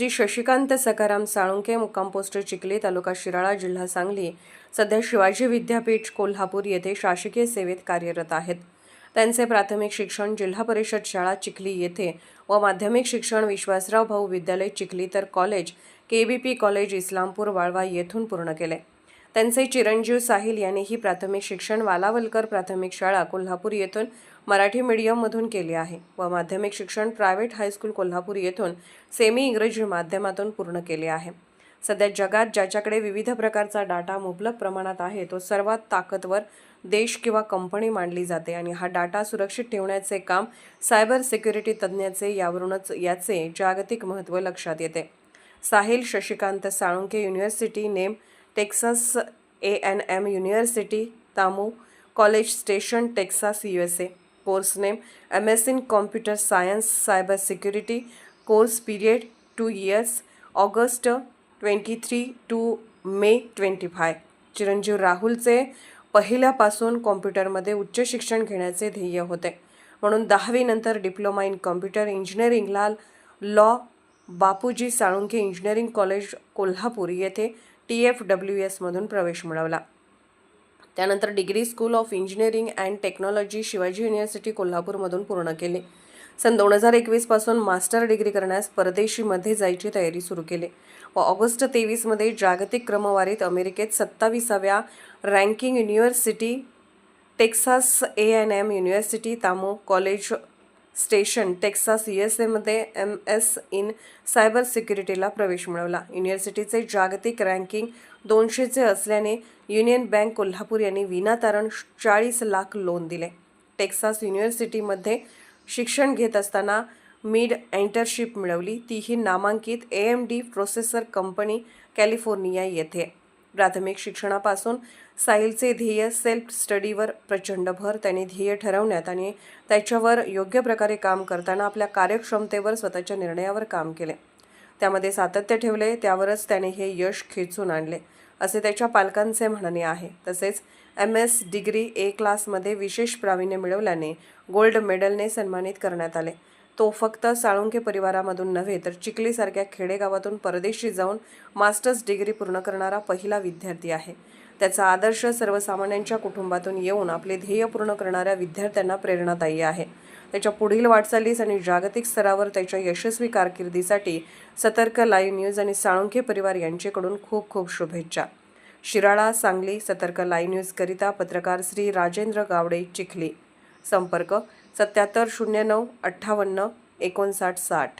श्री शशिकांत सकाराम साळुंके मुक्काम पोस्ट चिखली तालुका शिराळा जिल्हा सांगली सध्या शिवाजी विद्यापीठ कोल्हापूर येथे शासकीय सेवेत कार्यरत आहेत. त्यांचे प्राथमिक शिक्षण जिल्हा परिषद शाळा चिखली येथे व माध्यमिक शिक्षण विश्वासराव भाऊ विद्यालय चिखली तर college K V P college Islampur Walwa येथून पूर्ण केले. त्यांचे चिरंजीव साहिल यांनीही प्राथमिक शिक्षण वालावलकर प्राथमिक शाळा कोल्हापूर येथून मराठी मीडियममधून केले आहे व माध्यमिक शिक्षण प्रायव्हेट हायस्कूल कोल्हापूर येथून सेमी इंग्रजी माध्यमातून पूर्ण केले आहे. सध्या जगात ज्याच्याकडे विविध प्रकारचा डाटा मुबलक प्रमाणात आहे तो सर्वात ताकदवर देश किंवा कंपनी मानली जाते आणि हा डाटा सुरक्षित ठेवण्याचे काम सायबर सिक्युरिटी तज्ज्ञाचे यावरूनच याचे जागतिक महत्त्व लक्षात येते. Sahil Shashikant Salunke university name Texas A and M university TAMU college station Texas U S A course name M S in computer science cyber security course period two years August twenty three two May twenty five चिरंजीव राहुलचे पहिल्यापासून कॉम्प्युटरमध्ये उच्च शिक्षण घेण्याचे ध्येय होते. म्हणून दहावीनंतर डिप्लोमा इन कॉम्प्युटर इंजिनिअरिंगला लॉ बापूजी साळुंखे इंजिनिअरिंग कॉलेज कोल्हापूर येथे टी एफ डब्ल्यू एसमधून प्रवेश मिळवला. त्यानंतर degree school of engineering and technology Shivaji university कोल्हापूरमधून पूर्ण केले. सन दोन हजार एकवीसपासून मास्टर डिग्री करण्यास परदेशीमध्ये जायची तयारी सुरू केली. व ऑगस्ट तेवीसमध्ये जागतिक क्रमवारीत अमेरिकेत सत्तावीसाव्या ranking university Texas A and M university TAMU college station Texas U S एमध्ये एम एस इन सायबर सिक्युरिटीला प्रवेश मिळवला. युनिव्हर्सिटीचे जागतिक रँकिंग दोनशेचे असल्याने युनियन बँक कोल्हापूर यांनी विनातारण चाळीस लाख लोन दिले. टेक्सास युनिव्हर्सिटीमध्ये शिक्षण घेत असताना मिड एंटरशिप मिळवली. तीही नामांकित A M D processor company California येथे. प्राथमिक शिक्षणापासून साहिलचे ध्येय सेल्फ स्टडीवर प्रचंड भर त्याने ध्येय ठरवण्यात आणि त्याच्यावर योग्य प्रकारे काम करताना आपल्या कार्यक्षमतेवर स्वतःच्या निर्णयावर काम केले. त्यामध्ये सातत्य ठेवले त्यावरच त्याने हे यश खेचून आणले असे त्याच्या पालकांचे म्हणणे आहे. तसेच एम एस डिग्री ए क्लासमध्ये विशेष प्रावीण्य मिळवल्याने गोल्ड मेडलने सन्मानित करण्यात आले. तो फक्त साळुंके परिवारामधून नव्हे तर चिखलीसारख्या खेडेगावातून परदेशी जाऊन मास्टर्स डिग्री पूर्ण करणारा पहिला विद्यार्थी आहे. त्याचा आदर्श सर्वसामान्यांच्या कुटुंबातून येऊन आपले ध्येय पूर्ण करणाऱ्या विद्यार्थ्यांना प्रेरणादायी आहे. त्याच्या पुढील वाटचालीस आणि जागतिक स्तरावर त्याच्या यशस्वी कारकिर्दीसाठी सतर्क लाईव्ह न्यूज आणि साळुंखे परिवार यांच्याकडून खूप खूप शुभेच्छा. शिराळा सांगली सतर्क लाईव्ह न्यूजकरिता पत्रकार श्री राजेंद्र गावडे चिखली. संपर्क सत्याहत्तर शून्य नऊ अठ्ठावन्न एकोणसाठ साठ.